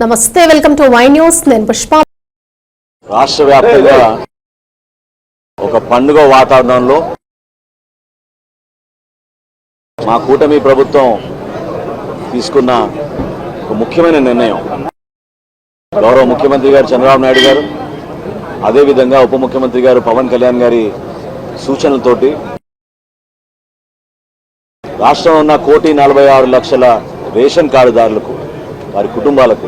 నమస్తే welcome to Y news. నేను పుష్ప. రాష్ట్ర వ్యాప్తంగా ఒక పండుగ వాతావరణంలో మా కూటమి ప్రభుత్వం తీసుకున్న ఒక ముఖ్యమైన నిర్ణయం. గౌరవ ముఖ్యమంత్రి గారు చంద్రబాబు నాయుడు గారు అదేవిధంగా ఉప ముఖ్యమంత్రి గారు పవన్ కళ్యాణ్ గారి సూచనలతోటి రాష్ట్రంలో ఉన్న కోటి నలభై ఆరు లక్షల రేషన్ కార్డుదారులకు వారి కుటుంబాలకు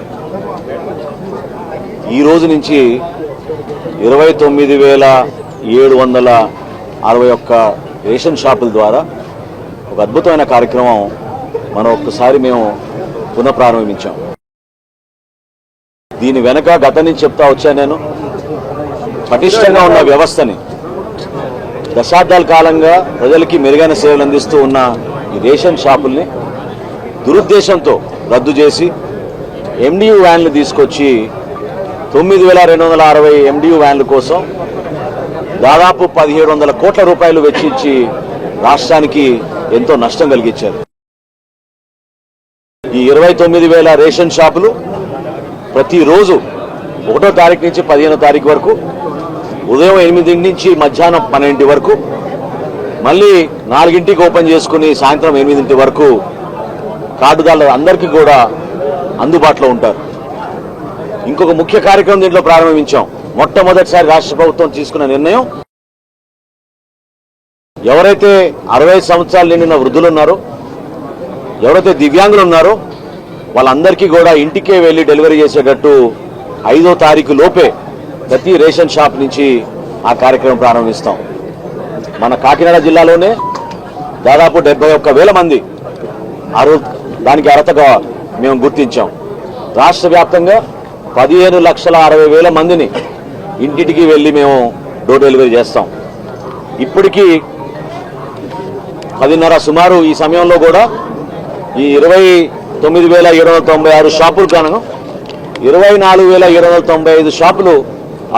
ఈ రోజు నుంచి ఇరవై తొమ్మిది వేల ఏడు వందల అరవై ఒక్క రేషన్ షాపుల ద్వారా ఒక అద్భుతమైన కార్యక్రమం మనం ఒక్కసారి మేము పునఃప్రారంభించాం. దీని వెనక గత నుంచి చెప్తా వచ్చాను నేను. పటిష్టంగా ఉన్న వ్యవస్థని దశాబ్దాల కాలంగా ప్రజలకి మెరుగైన సేవలు అందిస్తూ ఉన్న ఈ రేషన్ షాపుల్ని దురుద్దేశంతో రద్దు చేసి ఎండియు వ్యాన్లు తీసుకొచ్చి తొమ్మిది వేల రెండు వందల అరవై ఎండియు వ్యాన్ల కోసం దాదాపు పదిహేడు వందల కోట్ల రూపాయలు వెచ్చించి రాష్ట్రానికి ఎంతో నష్టం కలిగించారు. ఈ ఇరవై తొమ్మిది వేల రేషన్ షాపులు ప్రతిరోజు ఒకటో తారీఖు నుంచి పదిహేనో తారీఖు వరకు ఉదయం ఎనిమిది నుంచి మధ్యాహ్నం పన్నెండింటి వరకు మళ్ళీ నాలుగింటికి ఓపెన్ చేసుకుని సాయంత్రం ఎనిమిదింటి వరకు కార్డుదారులు అందరికీ కూడా అందుబాటులో ఉంటారు. ఇంకొక ముఖ్య కార్యక్రమం దీంట్లో ప్రారంభించాం. మొట్టమొదటిసారి రాష్ట్ర ప్రభుత్వం తీసుకున్న నిర్ణయం ఎవరైతే అరవై సంవత్సరాలు నిండిన వృద్ధులు ఉన్నారో ఎవరైతే దివ్యాంగులు ఉన్నారో వాళ్ళందరికీ కూడా ఇంటికే వెళ్ళి డెలివరీ చేసేటట్టు ఐదో తారీఖు లోపే ప్రతి రేషన్ షాప్ నుంచి ఆ కార్యక్రమం ప్రారంభిస్తాం. మన కాకినాడ జిల్లాలోనే దాదాపు డెబ్బై ఒక్క వేల మంది అరు దానికి అర్హతగా మేము గుర్తించాం. రాష్ట్ర వ్యాప్తంగా పదిహేను లక్షల అరవై వేల మందిని ఇంటింటికి వెళ్ళి మేము డోర్ డెలివరీ చేస్తాం. ఇప్పటికీ పదిన్నర సుమారు ఈ సమయంలో కూడా ఈ ఇరవై తొమ్మిది వేల ఏడు వందల తొంభై ఆరు షాపులు కాను ఇరవై నాలుగు వేల ఏడు వందల తొంభై ఐదు షాపులు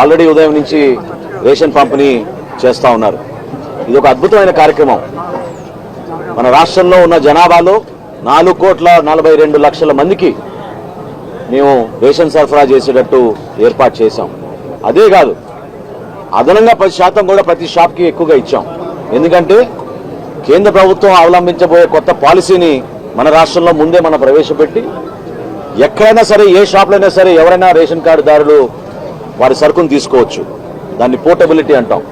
ఆల్రెడీ ఉదయం నుంచి రేషన్ పంపిణీ చేస్తూ ఉన్నారు. ఇది ఒక అద్భుతమైన కార్యక్రమం. మన రాష్ట్రంలో ఉన్న జనాభాలో నాలుగు కోట్ల నలభై రెండు లక్షల మందికి మేము రేషన్ సరఫరా చేసేటట్టు ఏర్పాటు చేశాం. అదే కాదు అదనంగా పది శాతం కూడా ప్రతి షాప్కి ఎక్కువగా ఇచ్చాం. ఎందుకంటే కేంద్ర ప్రభుత్వం అవలంబించబోయే కొత్త పాలసీని మన రాష్ట్రంలో ముందే మనం ప్రవేశపెట్టి ఎక్కడైనా సరే ఏ షాప్లో సరే ఎవరైనా రేషన్ కార్డుదారులు వారి సరుకును తీసుకోవచ్చు. దాన్ని పోర్టబిలిటీ అంటాం.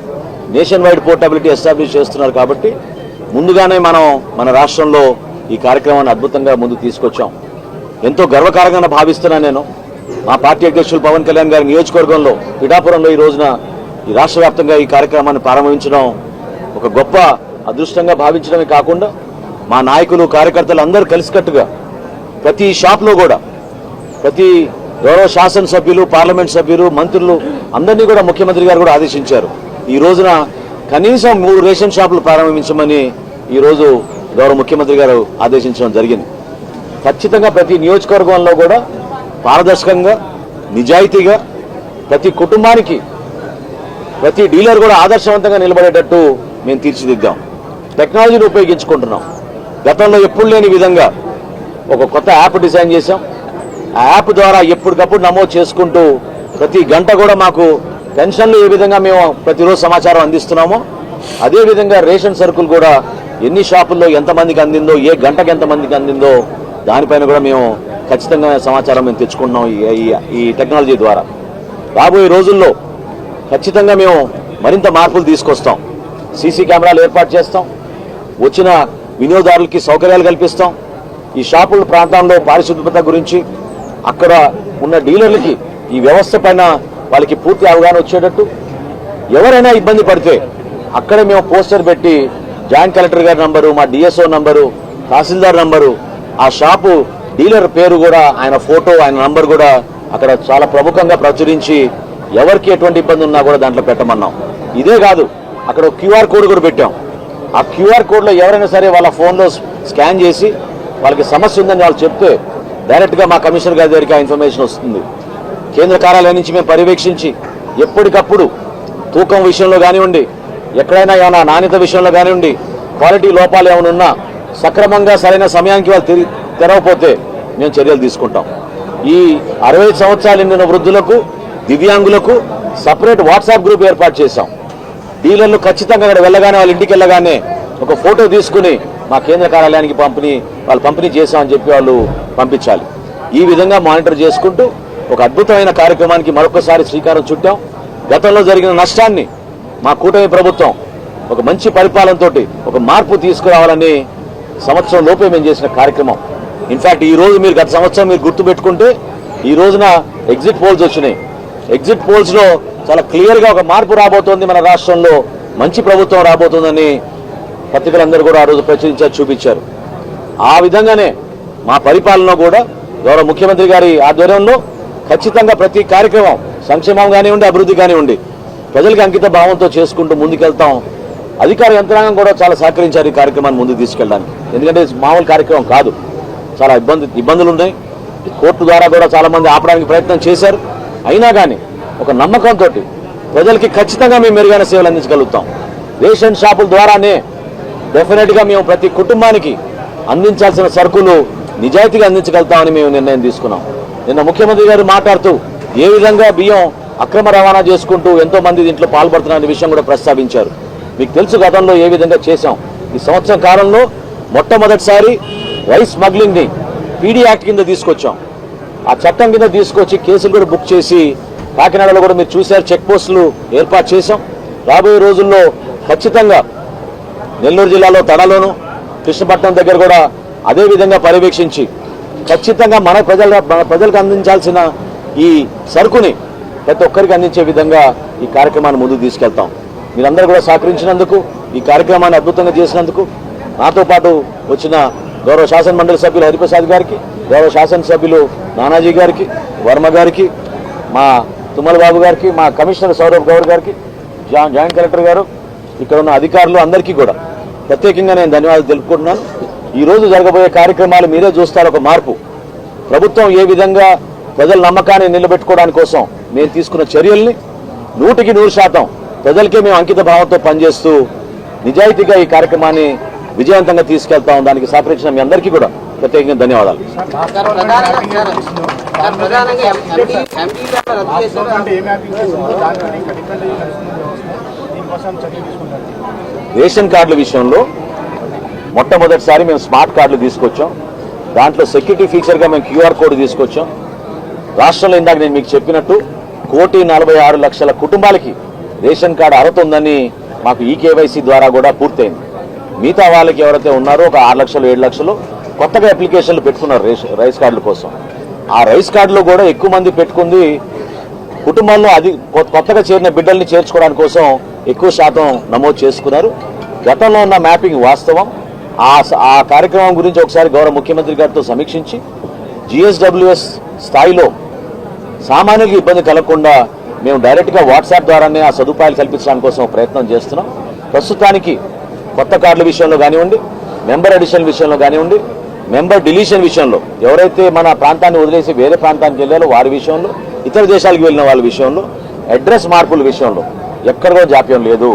నేషన్ వైడ్ పోర్టబిలిటీ ఎస్టాబ్లిష్ చేస్తున్నారు కాబట్టి ముందుగానే మనం మన రాష్ట్రంలో ఈ కార్యక్రమాన్ని అద్భుతంగా ముందుకు తీసుకొచ్చాం. ఎంతో గర్వకారంగా భావిస్తున్నాను నేను. మా పార్టీ అధ్యక్షులు పవన్ కళ్యాణ్ గారి నియోజకవర్గంలో పిఠాపురంలో ఈ రోజున ఈ రాష్ట్ర వ్యాప్తంగా ఈ కార్యక్రమాన్ని ప్రారంభించడం ఒక గొప్ప అదృష్టంగా భావించడమే కాకుండా మా నాయకులు కార్యకర్తలు అందరూ కలిసికట్టుగా ప్రతి షాప్లో కూడా ప్రతి గౌరవ శాసనసభ్యులు పార్లమెంట్ సభ్యులు మంత్రులు అందరినీ కూడా ముఖ్యమంత్రి గారు కూడా ఆదేశించారు. ఈ రోజున కనీసం మూడు రేషన్ షాపులు ప్రారంభించమని ఈ రోజు గౌరవ ముఖ్యమంత్రి గారు ఆదేశించడం జరిగింది. ఖచ్చితంగా ప్రతి నియోజకవర్గంలో కూడా పారదర్శకంగా నిజాయితీగా ప్రతి కుటుంబానికి ప్రతి డీలర్ కూడా ఆదర్శవంతంగా నిలబడేటట్టు మేము తీర్చిదిద్దాం. టెక్నాలజీని ఉపయోగించుకుంటున్నాం. గతంలో ఎప్పుడు లేని విధంగా ఒక కొత్త యాప్ డిజైన్ చేశాం. ఆ యాప్ ద్వారా ఎప్పటికప్పుడు నమోదు చేసుకుంటూ ప్రతి గంట కూడా మాకు పెన్షన్లు ఏ విధంగా మేము ప్రతిరోజు సమాచారం అందిస్తున్నామో అదే విధంగా రేషన్ సరుకులు కూడా ఎన్ని షాపుల్లో ఎంతమందికి అందిందో ఏ గంటకు ఎంతమందికి అందిందో దానిపైన కూడా మేము ఖచ్చితంగా సమాచారం మేము తెచ్చుకుంటున్నాం ఈ- ఈ- టెక్నాలజీ ద్వారా. రాబోయే రోజుల్లో ఖచ్చితంగా మేము మరింత మార్పులు తీసుకొస్తాం. సీసీ కెమెరాలు ఏర్పాటు చేస్తాం. వచ్చిన వినియోగదారులకి సౌకర్యాలు కల్పిస్తాం. ఈ షాపుల ప్రాంతంలో పారిశుద్ధ్యత గురించి అక్కడ ఉన్న డీలర్లకి ఈ వ్యవస్థ పైన వాళ్ళకి పూర్తి అవగాహన వచ్చేటట్టు. ఎవరైనా ఇబ్బంది పడితే అక్కడే మేము పోస్టర్ పెట్టి జాయింట్ కలెక్టర్ గారి నంబరు మా డిఎస్ఓ నంబరు తహసీల్దార్ నంబరు ఆ షాపు డీలర్ పేరు కూడా ఆయన ఫోటో ఆయన నంబర్ కూడా అక్కడ చాలా ప్రముఖంగా ప్రచురించి ఎవరికి ఎటువంటి ఇబ్బంది ఉన్నా కూడా దాంట్లో పెట్టమన్నాం. ఇదే కాదు అక్కడ క్యూఆర్ కోడ్ కూడా పెట్టాం. ఆ క్యూఆర్ కోడ్లో ఎవరైనా సరే వాళ్ళ ఫోన్లో స్కాన్ చేసి వాళ్ళకి సమస్య ఉందని వాళ్ళు చెప్తే డైరెక్ట్గా మా కమిషనర్ గారి దగ్గరికి ఆ ఇన్ఫర్మేషన్ వస్తుంది. కేంద్ర కార్యాలయం నుంచి మేము పర్యవేక్షించి ఎప్పటికప్పుడు తూకం విషయంలో కానివ్వండి ఎక్కడైనా ఏమైనా నాణ్యత విషయంలో కానివ్వండి క్వాలిటీ లోపాలు ఏమైనా ఉన్నా సక్రమంగా సరైన సమయానికి వాళ్ళు తిరిగి తెరవపోతే మేము చర్యలు తీసుకుంటాం. ఈ అరవై సంవత్సరాలు నిండిన వృద్ధులకు దివ్యాంగులకు సపరేట్ వాట్సాప్ గ్రూప్ ఏర్పాటు చేశాం. డీలర్లు ఖచ్చితంగా అక్కడ వెళ్ళగానే వాళ్ళ ఇంటికి వెళ్ళగానే ఒక ఫోటో తీసుకుని మా కేంద్ర కార్యాలయానికి పంపిణీ వాళ్ళు పంపిణీ చేశామని చెప్పి వాళ్ళు పంపించాలి. ఈ విధంగా మానిటర్ చేసుకుంటూ ఒక అద్భుతమైన కార్యక్రమానికి మరొకసారి శ్రీకారం చుట్టాం. గతంలో జరిగిన నష్టాన్ని మా కూటమి ప్రభుత్వం ఒక మంచి పరిపాలనతోటి ఒక మార్పు తీసుకురావాలని సంవత్సరం లోపే మేము చేసిన కార్యక్రమం. ఇన్ఫ్యాక్ట్ ఈ రోజు మీరు గత సంవత్సరం మీరు గుర్తుపెట్టుకుంటే ఈ రోజున ఎగ్జిట్ పోల్స్ వచ్చినాయి. ఎగ్జిట్ పోల్స్లో చాలా క్లియర్గా ఒక మార్పు రాబోతోంది మన రాష్ట్రంలో. మంచి ప్రభుత్వం రాబోతోందని పత్రికలందరూ కూడా ఆ రోజు ప్రచురించారు చూపించారు. ఆ విధంగానే మా పరిపాలన కూడా గౌరవ ముఖ్యమంత్రి గారి ఆధ్వర్యంలో ఖచ్చితంగా ప్రతి కార్యక్రమం సంక్షేమం కానివ్వండి అభివృద్ధి కానివ్వండి ప్రజలకు అంకిత భావంతో చేసుకుంటూ ముందుకెళ్తాం. అధికార యంత్రాంగం కూడా చాలా సహకరించారు ఈ కార్యక్రమాన్ని ముందుకు తీసుకెళ్ళడానికి. ఎందుకంటే మామూలు కార్యక్రమం కాదు. చాలా ఇబ్బంది ఇబ్బందులు ఉన్నాయి. కోర్టు ద్వారా కూడా చాలా మంది ఆపడానికి ప్రయత్నం చేశారు. అయినా కానీ ఒక నమ్మకంతో ప్రజలకి ఖచ్చితంగా మేము మెరుగైన సేవలు అందించగలుగుతాం. రేషన్ షాపుల ద్వారానే డెఫినెట్గా మేము ప్రతి కుటుంబానికి అందించాల్సిన సరుకులు నిజాయితీగా అందించగలుగుతామని మేము నిర్ణయం తీసుకున్నాం. నిన్న ముఖ్యమంత్రి గారు మాట్లాడుతూ ఏ విధంగా బియ్యం అక్రమ రవాణా చేసుకుంటూ ఎంతో మంది దీంట్లో పాల్పడుతున్న విషయం కూడా ప్రస్తావించారు. మీకు తెలుసు గతంలో ఏ విధంగా చేశాం. ఈ సంవత్సరం కాలంలో మొట్టమొదటిసారి రైస్ స్మగ్లింగ్ని పీడీ యాక్ట్ కింద తీసుకొచ్చాం. ఆ చట్టం కింద తీసుకొచ్చి కేసులు కూడా బుక్ చేసి కాకినాడలో కూడా మీరు చూశారు చెక్ పోస్టులు ఏర్పాటు చేశాం. రాబోయే రోజుల్లో ఖచ్చితంగా నెల్లూరు జిల్లాలో తడలోను కృష్ణపట్నం దగ్గర కూడా అదే విధంగా పర్యవేక్షించి ఖచ్చితంగా మన ప్రజల మన ప్రజలకు అందించాల్సిన ఈ సరుకుని ప్రతి ఒక్కరికి అందించే విధంగా ఈ కార్యక్రమాన్ని ముందుకు తీసుకెళ్తాం. మీరందరూ కూడా సహకరించినందుకు ఈ కార్యక్రమాన్ని అద్భుతంగా చేసినందుకు నాతో పాటు వచ్చిన గౌరవ శాసన మండలి సభ్యులు హరిప్రసాద్ గారికి గౌరవ శాసనసభ్యులు నానాజీ గారికి వర్మ గారికి మా తుమ్మల బాబు గారికి మా కమిషనర్ సౌరభ్ గౌర్ గారికి జాయింట్ కలెక్టర్ గారు ఇక్కడ ఉన్న అధికారులు అందరికీ కూడా ప్రత్యేకంగా నేను ధన్యవాదాలు తెలుపుకుంటున్నాను. ఈ రోజు జరగబోయే కార్యక్రమాలు మీరే చూస్తారు ఒక మార్పు. ప్రభుత్వం ఏ విధంగా ప్రజల నమ్మకాన్ని నిలబెట్టుకోవడానికి కోసం మేము తీసుకున్న చర్యల్ని నూటికి నూరు శాతం ప్రజలకే మేము అంకిత భావంతో పనిచేస్తూ నిజాయితీగా ఈ కార్యక్రమాన్ని విజయవంతంగా తీసుకెళ్తాం దానికి సహకరించిన మీ అందరికీ కూడా ప్రత్యేకంగా ధన్యవాదాలు. రేషన్ కార్డుల విషయంలో మొట్టమొదటిసారి మేము స్మార్ట్ కార్డులు తీసుకొచ్చాం. దాంట్లో సెక్యూరిటీ ఫీచర్గా మేము క్యూఆర్ కోడ్ తీసుకొచ్చాం. రాష్ట్రంలో ఇందాక నేను మీకు చెప్పినట్టు కోటి నలభై ఆరు లక్షల కుటుంబాలకి రేషన్ కార్డు అర్హత ఉందని మాకు ఈ కేవైసీ ద్వారా కూడా పూర్తయింది. మిగతా వాళ్ళకి ఎవరైతే ఉన్నారో ఒక ఆరు లక్షలు ఏడు లక్షలు కొత్తగా అప్లికేషన్లు పెట్టుకున్నారు రైస్ కార్డుల కోసం. ఆ రైస్ కార్డులో కూడా ఎక్కువ మంది పెట్టుకుంది కుటుంబంలో అది కొత్తగా చేరిన బిడ్డల్ని చేర్చుకోవడానికి కోసం ఎక్కువ శాతం నమోదు చేసుకున్నారు. గతంలో ఉన్న మ్యాపింగ్ వాస్తవం. ఆ స- ఆ కార్యక్రమం గురించి ఒకసారి గౌరవ ముఖ్యమంత్రి గారితో సమీక్షించి జిఎస్డబ్ల్యూఎస్ స్థాయిలో సామాన్యులకు ఇబ్బంది కలగకుండా మేము డైరెక్ట్గా వాట్సాప్ ద్వారానే ఆ సదుపాయాలు కల్పించడానికి కోసం ప్రయత్నం చేస్తున్నాం. ప్రస్తుతానికి కొత్త కార్డుల విషయంలో కానివ్వండి మెంబర్ అడిషన్ విషయంలో కానివ్వండి మెంబర్ డిలీషన్ విషయంలో ఎవరైతే మన ప్రాంతాన్ని వదిలేసి వేరే ప్రాంతానికి వెళ్ళారో వారి విషయంలో ఇతర దేశాలకు వెళ్ళిన వాళ్ళ విషయంలో అడ్రస్ మార్పుల విషయంలో ఎక్కడ కూడా జాప్యం లేదు.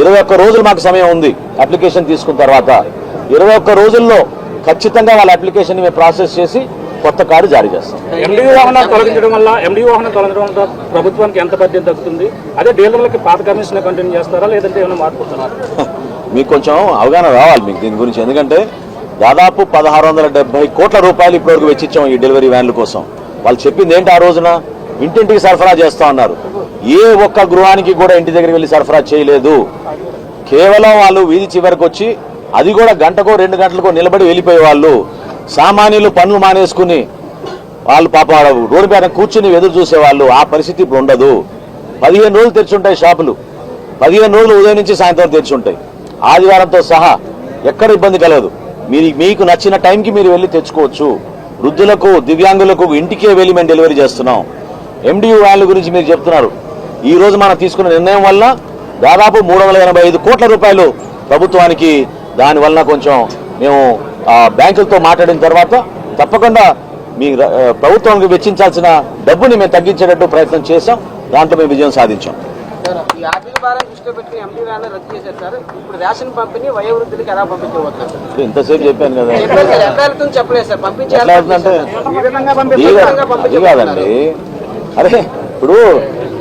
ఇరవై ఒక్క రోజులు మాకు సమయం ఉంది అప్లికేషన్ తీసుకున్న తర్వాత. ఇరవై ఒక్క రోజుల్లో ఖచ్చితంగా వాళ్ళ అప్లికేషన్ మేము ప్రాసెస్ చేసి కొత్త కార్డు జారీ చేస్తాం. ఎండి వాహనాలు తొలగించడం వల్ల ఎండి వాహనం తొలగించడం వల్ల ప్రభుత్వానికి ఎంత బడ్జెట్ తగ్గుతుంది అదే డీలర్లకి పాత కమిషన్ కంటిన్యూ చేస్తారా లేదంటే ఏమైనా మీకు కొంచెం అవగాహన రావాలి మీకు దీని గురించి. ఎందుకంటే దాదాపు పదహారు వందల డెబ్బై కోట్ల రూపాయలు ఇప్పటివరకు వెచ్చిచ్చాం ఈ డెలివరీ వ్యాన్ల కోసం. వాళ్ళు చెప్పింది ఏంటి ఆ రోజున? ఇంటింటికి సరఫరా చేస్తా ఉన్నారు ఏ ఒక్క గృహానికి కూడా ఇంటి దగ్గరికి వెళ్ళి సరఫరా చేయలేదు. కేవలం వాళ్ళు వీధి చివరికి వచ్చి అది కూడా గంటకో రెండు గంటలకో నిలబడి వెళ్ళిపోయే వాళ్ళు సామాన్యులు పనులు మానేసుకుని వాళ్ళు పాప రోడ్డు పైన కూర్చుని ఎదురు చూసేవాళ్ళు ఆ పరిస్థితి ఇప్పుడు ఉండదు. పదిహేను రోజులు తెరిచుంటాయి షాపులు. పదిహేను రోజులు ఉదయం నుంచి సాయంత్రం తెరిచుంటాయి. ఆదివారంతో సహా ఎక్కడ ఇబ్బంది కలగదు. మీరు మీకు నచ్చిన టైంకి మీరు వెళ్ళి తెచ్చుకోవచ్చు. వృద్ధులకు దివ్యాంగులకు ఇంటికే వెళ్ళి మేము డెలివరీ చేస్తున్నాం. ఎండియు వ్యాన్ల గురించి మీరు చెప్తున్నారు. ఈ రోజు మనం తీసుకున్న నిర్ణయం వల్ల దాదాపు మూడు వందల ఎనభై ఐదు కోట్ల రూపాయలు ప్రభుత్వానికి దానివల్ల కొంచెం మేము బ్యాంకులతో మాట్లాడిన తర్వాత తప్పకుండా మీ ప్రభుత్వానికి వెచ్చించాల్సిన డబ్బుని మేము తగ్గించేటట్టు ప్రయత్నం చేశాం. దాంట్లో మేము విజయం సాధించాం. సార్ ఈ ఆర్థిక భారం దృష్టిలో పెట్టుకుని ఎంపీ వ్యాన్ రద్దు చేశారు సార్. ఇప్పుడు రేషన్ పంపిణీ వయోవృద్ధులకు ఎలా పంపించబోతున్నారు సార్? ఇంతసేపు చెప్పాను కదా. చెప్పలేదు సార్ ఎఫ్ఐఆర్తో చెప్పలేదు సార్. పంపించాలి ఎట్లా అవుతుందంటే ఈ విధంగా ఇది అది కాదండి అరే ఇప్పుడు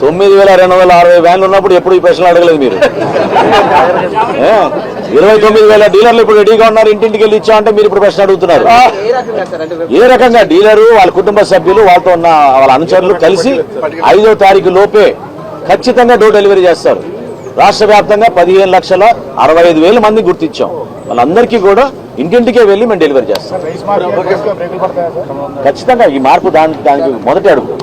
తొమ్మిది వేల రెండు వందల అరవై వ్యాన్లు ఉన్నప్పుడు ఎప్పుడు ఈ ప్రశ్నలు అడగలేదు మీరు? ఇరవై తొమ్మిది వేల డీలర్లు ఇప్పుడు రెడీగా ఉన్నారు ఇంటింటికి వెళ్ళి ఇచ్చా అంటే మీరు ఇప్పుడు ప్రశ్న అడుగుతున్నారు. ఏ రకంగా సార్ అంటే ఏ రకంగా డీలరు వాళ్ళ కుటుంబ సభ్యులు వాళ్ళతో ఉన్న వాళ్ళ అనుచరులు కలిసి ఐదో తారీఖు లోపే ఖచ్చితంగా డోర్ డెలివరీ చేస్తారు. రాష్ట్ర వ్యాప్తంగా పదిహేను లక్షల అరవై ఐదు వేల మంది గుర్తించాం. వాళ్ళందరికీ కూడా ఇంటింటికే వెళ్ళి మేము డెలివరీ చేస్తాం. ఖచ్చితంగా ఈ మార్పు దాని దానికి మొదటి అడుగు.